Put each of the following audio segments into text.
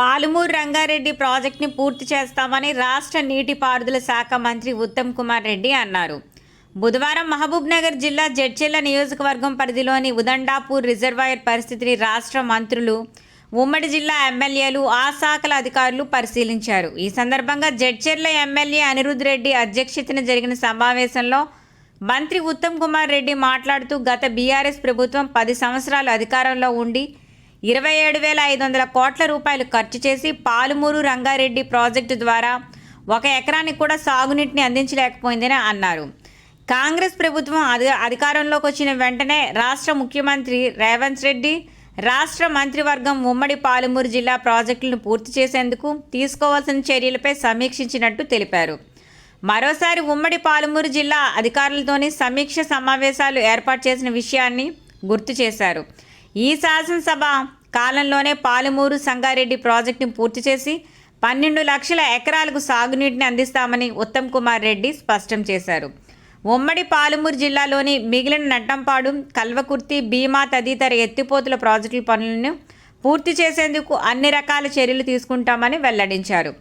పాలుమూరు రంగారెడ్డి ప్రాజెక్టుని పూర్తి చేస్తామని రాష్ట్ర నీటిపారుదల శాఖ మంత్రి ఉత్తమ్ కుమార్ రెడ్డి అన్నారు. బుధవారం మహబూబ్నగర్ జిల్లా జడ్చెల్ల నియోజకవర్గం పరిధిలోని ఉదండాపూర్ రిజర్వాయర్ పరిస్థితిని రాష్ట్ర మంత్రులు ఉమ్మడి జిల్లా ఎమ్మెల్యేలు ఆ శాఖల అధికారులు పరిశీలించారు. ఈ సందర్భంగా జడ్చెర్ల ఎమ్మెల్యే అనిరుద్ రెడ్డి అధ్యక్షతన జరిగిన సమావేశంలో మంత్రి ఉత్తమ్ కుమార్ రెడ్డి మాట్లాడుతూ గత బీఆర్ఎస్ ప్రభుత్వం పది సంవత్సరాలు అధికారంలో ఉండి ఇరవై ఏడు వేల ఐదు వందల కోట్ల రూపాయలు ఖర్చు చేసి పాలుమూరు రంగారెడ్డి ప్రాజెక్టు ద్వారా ఒక ఎకరానికి కూడా సాగునీటిని అందించలేకపోయిందని అన్నారు. కాంగ్రెస్ ప్రభుత్వం అధి అధికారంలోకి వచ్చిన వెంటనే రాష్ట్ర ముఖ్యమంత్రి రేవంత్ రెడ్డి రాష్ట్ర మంత్రివర్గం ఉమ్మడి పాలమూరు జిల్లా ప్రాజెక్టులను పూర్తి చేసేందుకు తీసుకోవాల్సిన చర్యలపై సమీక్షించినట్టు తెలిపారు. మరోసారి ఉమ్మడి పాలమూరు జిల్లా అధికారులతోని సమీక్ష సమావేశాలు ఏర్పాటు చేసిన విషయాన్ని గుర్తు చేశారు. ఈ శాసనసభ కాలంలోనే పాలమూరు సంగారెడ్డి ప్రాజెక్టును పూర్తి చేసి పన్నెండు లక్షల ఎకరాలకు సాగునీటిని అందిస్తామని ఉత్తమ్ కుమార్ రెడ్డి స్పష్టం చేశారు. ఉమ్మడి పాలమూరు జిల్లాలోని మిగిలిన నట్టంపాడు కల్వకుర్తి భీమా తదితర ఎత్తిపోతుల ప్రాజెక్టుల పనులను పూర్తి చేసేందుకు అన్ని రకాల చర్యలు తీసుకుంటామని వెల్లడించారు.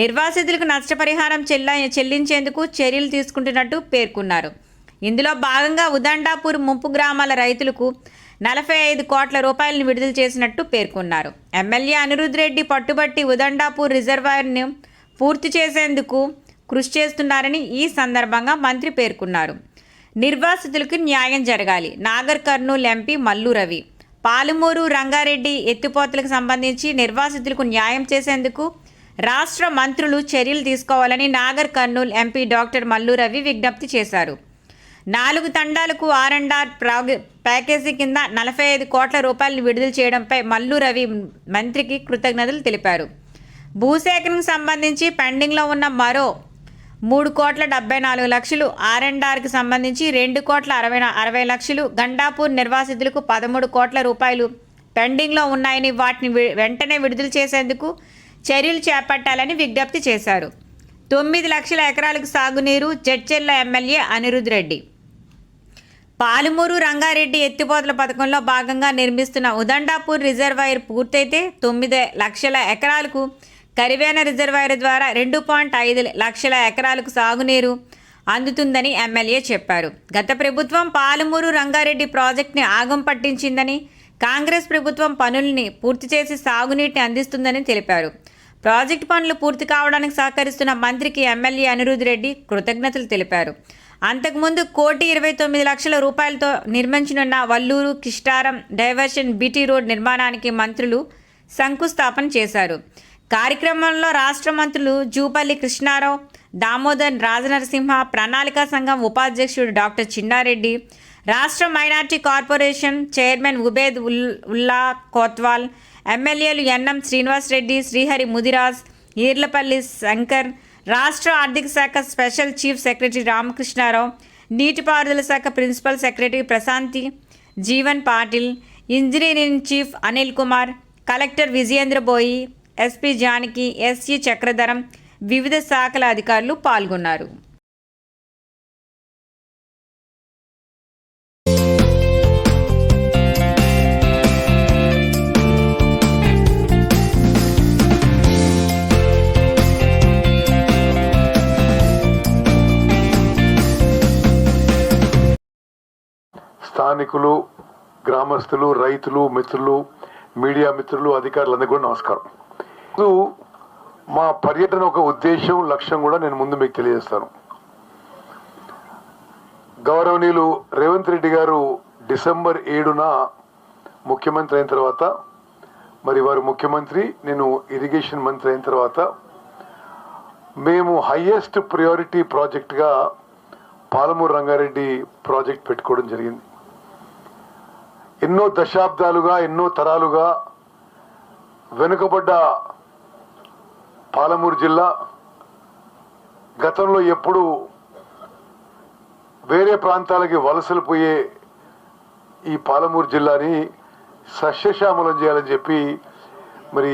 నిర్వాసితులకు నష్టపరిహారం చెల్ల చెల్లించేందుకు చర్యలు తీసుకుంటున్నట్టు పేర్కొన్నారు. ఇందులో భాగంగా ఉదండాపూర్ ముంపు గ్రామాల రైతులకు నలభై ఐదు కోట్ల రూపాయలను విడుదల చేసినట్టు పేర్కొన్నారు. ఎమ్మెల్యే అనిరుద్ రెడ్డి పట్టుబట్టి ఉదండాపూర్ రిజర్వాయర్ను పూర్తి చేసేందుకు కృషి చేస్తున్నారని ఈ సందర్భంగా మంత్రి పేర్కొన్నారు. నిర్వాసితులకు న్యాయం జరగాలి. నాగర్ కర్నూలు ఎంపీ మల్లు రవి పాలమూరు రంగారెడ్డి ఎత్తిపోతలకు సంబంధించి నిర్వాసితులకు న్యాయం చేసేందుకు రాష్ట్ర మంత్రులు చర్యలు తీసుకోవాలని నాగర్ కర్నూలు ఎంపీ డాక్టర్ మల్లు రవి విజ్ఞప్తి చేశారు. నాలుగు తండాలకు ఆర్ అండ్ ఆర్ ప్యాకేజీ కింద నలభై ఐదు కోట్ల రూపాయలను విడుదల చేయడంపై మల్లు రవి మంత్రికి కృతజ్ఞతలు తెలిపారు. భూసేకరణకు సంబంధించి పెండింగ్లో ఉన్న మరో మూడు కోట్ల డెబ్బై నాలుగు లక్షలు ఆర్ అండ్ ఆర్కి సంబంధించి రెండు కోట్ల అరవై అరవై లక్షలు గండాపూర్ నిర్వాసితులకు పదమూడు కోట్ల రూపాయలు పెండింగ్లో ఉన్నాయని వాటిని వెంటనే విడుదల చేసేందుకు చర్యలు చేపట్టాలని విజ్ఞప్తి చేశారు. తొమ్మిది లక్షల ఎకరాలకు సాగునీరు జడ్చెల్ల ఎమ్మెల్యే అనిరుద్ రెడ్డి. పాలమూరు రంగారెడ్డి ఎత్తిపోతల పథకంలో భాగంగా నిర్మిస్తున్న ఉదండాపూర్ రిజర్వాయర్ పూర్తయితే తొమ్మిది లక్షల ఎకరాలకు కరివేన రిజర్వాయర్ ద్వారా రెండు పాయింట్ ఐదు లక్షల ఎకరాలకు సాగునీరు అందుతుందని ఎమ్మెల్యే చెప్పారు. గత ప్రభుత్వం పాలమూరు రంగారెడ్డి ప్రాజెక్టుని ఆగం పట్టించిందని కాంగ్రెస్ ప్రభుత్వం పనుల్ని పూర్తి చేసి సాగునీటిని అందిస్తుందని తెలిపారు. ప్రాజెక్టు పనులు పూర్తి కావడానికి సహకరిస్తున్న మంత్రికి ఎమ్మెల్యే అనిరుద్ రెడ్డి కృతజ్ఞతలు తెలిపారు. అంతకుముందు కోటి ఇరవై తొమ్మిది లక్షల రూపాయలతో నిర్మించనున్న Valluru Kistaram diversion BT road నిర్మాణానికి మంత్రులు శంకుస్థాపన చేశారు. కార్యక్రమంలో రాష్ట్ర మంత్రులు జూపల్లి కృష్ణారావు దామోదర్ రాజనరసింహ ప్రణాళికా సంఘం ఉపాధ్యక్షుడు డాక్టర్ చిన్నారెడ్డి రాష్ట్ర minority corporation chairman Ubed Ul Ullah Kotwal ఎమ్మెల్యేలు ఎన్ఎం శ్రీనివాసరెడ్డి శ్రీహరి ముదిరాజ్ ఈర్లపల్లి శంకర్ రాష్ట్ర ఆర్థిక శాఖ స్పెషల్ చీఫ్ సెక్రటరీ రామకృష్ణారావు నీటిపారుదల శాఖ principal secretary Prashanthi Jeevan Patil engineering chief Anil Kumar collector Vijayendra Boi SP Janaki SC Chakradharam వివిధ శాఖల అధికారులు పాల్గొన్నారు. స్థానికులు గ్రామస్తులు రైతులు మిత్రులు మీడియా మిత్రులు అధికారులందరికీ కూడా నమస్కారం. ఇప్పుడు మా పర్యటన ఒక ఉద్దేశం లక్ష్యం కూడా నేను ముందు మీకు తెలియజేస్తాను. గౌరవనీయులు రేవంత్ రెడ్డి గారు డిసెంబర్ ఏడున ముఖ్యమంత్రి అయిన తర్వాత మరి వారు ముఖ్యమంత్రి నేను ఇరిగేషన్ మంత్రి అయిన తర్వాత మేము హయ్యెస్ట్ ప్రయారిటీ ప్రాజెక్ట్గా పాలమూరు రంగారెడ్డి ప్రాజెక్ట్ పెట్టుకోవడం జరిగింది. ఎన్నో దశాబ్దాలుగా ఎన్నో తరాలుగా వెనుకబడ్డ పాలమూరు జిల్లా. గతంలో ఎప్పుడు వేరే ప్రాంతాలకి వలసలు పోయే ఈ పాలమూరు జిల్లాని సస్యశ్యామలం చేయాలని చెప్పి మరి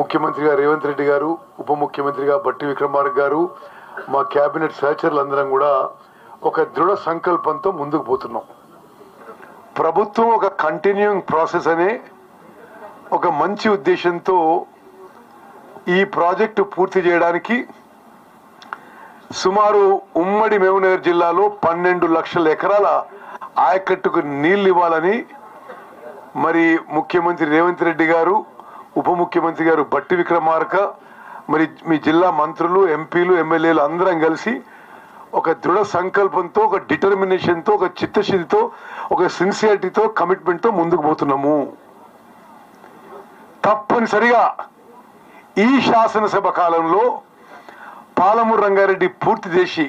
ముఖ్యమంత్రిగా రేవంత్ రెడ్డి గారు ఉప ముఖ్యమంత్రిగా బట్టి విక్రమార్క గారు మా కేబినెట్ సహచరులందరం కూడా ఒక దృఢ సంకల్పంతో ముందుకు పోతున్నాం. ప్రభుత్వం ఒక కంటిన్యూయింగ్ ప్రాసెస్ అనే ఒక మంచి ఉద్దేశంతో ఈ ప్రాజెక్టు పూర్తి చేయడానికి సుమారు ఉమ్మడి మహబూబ్నగర్ జిల్లాలో పన్నెండు లక్షల ఎకరాల ఆయకట్టుకు నీళ్ళు ఇవ్వాలని మరి ముఖ్యమంత్రి రేవంత్ రెడ్డి గారు ఉప ముఖ్యమంత్రి గారు బట్టి విక్రమార్క మరి మీ జిల్లా మంత్రులు ఎంపీలు ఎమ్మెల్యేలు అందరం కలిసి ఒక దృఢ సంకల్పంతో ఒక డిటర్మినేషన్తో ఒక చిత్తశుద్ధితో ఒక సిన్సియారిటీతో కమిట్మెంట్తో ముందుకు పోతున్నాము. తప్పనిసరిగా ఈ శాసనసభ కాలంలో పాలమూరు రంగారెడ్డి పూర్తి చేసి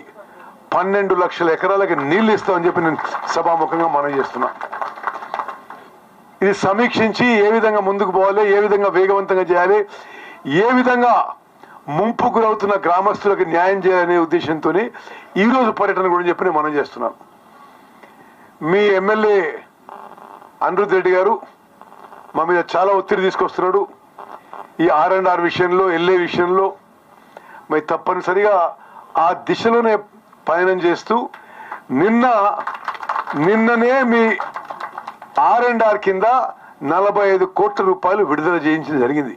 పన్నెండు లక్షల ఎకరాలకి నీళ్ళు ఇస్తామని చెప్పి నేను సభాముఖంగా మనం చేస్తున్నా. ఇది సమీక్షించి ఏ విధంగా ముందుకు పోవాలి ఏ విధంగా వేగవంతంగా చేయాలి ఏ విధంగా ముంపు గురవుతున్న గ్రామస్తులకు న్యాయం చేయాలనే ఉద్దేశంతో ఈరోజు పర్యటన గురించి చెప్పి నేను మనం చేస్తున్నాం. మీ ఎమ్మెల్యే అనిరుద్ రెడ్డి గారు మా మీద చాలా ఒత్తిడి తీసుకొస్తున్నాడు. ఈ ఆర్ అండ్ ఆర్ విషయంలో ఎల్ఏ విషయంలో మరి తప్పనిసరిగా ఆ దిశలోనే పయనం చేస్తూ నిన్న నిన్ననే మీ ఆర్ అండ్ ఆర్ కింద నలభై ఐదు కోట్ల రూపాయలు విడుదల చేయించడం జరిగింది.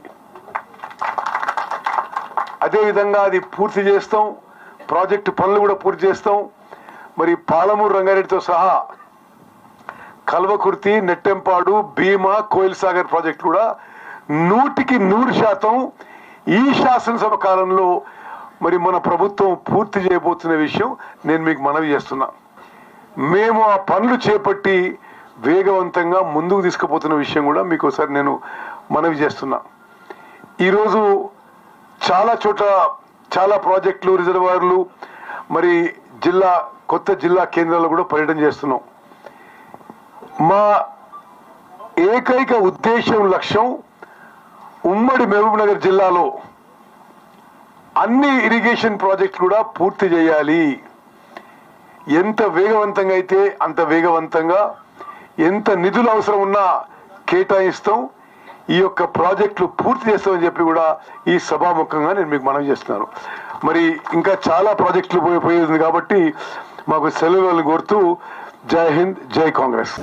అదేవిధంగా అది పూర్తి చేస్తాం. ప్రాజెక్టు పనులు కూడా పూర్తి చేస్తాం. మరి పాలమూరు రంగారెడ్డితో సహా కల్వకుర్తి నెట్టెంపాడు భీమా కోయిల్ సాగర్ ప్రాజెక్టు కూడా నూటికి నూరు శాతం ఈ శాసనసభ కాలంలో మరి మన ప్రభుత్వం పూర్తి చేయబోతున్న విషయం నేను మీకు మనవి చేస్తున్నా. మేము ఆ పనులు చేపట్టి వేగవంతంగా ముందుకు తీసుకుపోతున్న విషయం కూడా మీకు ఒకసారి నేను మనవి చేస్తున్నా. ఈరోజు చాలా చోట్ల చాలా ప్రాజెక్టులు రిజర్వాయర్లు మరి జిల్లా కొత్త జిల్లా కేంద్రాల్లో కూడా పర్యటన చేస్తున్నాం. మా ఏకైక ఉద్దేశం లక్ష్యం ఉమ్మడి మహబూబ్నగర్ జిల్లాలో అన్ని ఇరిగేషన్ ప్రాజెక్టులు కూడా పూర్తి చేయాలి. ఎంత వేగవంతంగా అయితే అంత వేగవంతంగా ఎంత నిధులు అవసరం ఉన్నా కేటాయిస్తాం. ఈ యొక్క ప్రాజెక్టులు పూర్తి చేస్తామని చెప్పి కూడా ఈ సభాముఖంగా నేను మీకు మనవి చేస్తున్నాను మరి ఇంకా చాలా ప్రాజెక్టులు పోయి కాబట్టి మాకు సెలవులను కోరుతూ జై హింద్ జై కాంగ్రెస్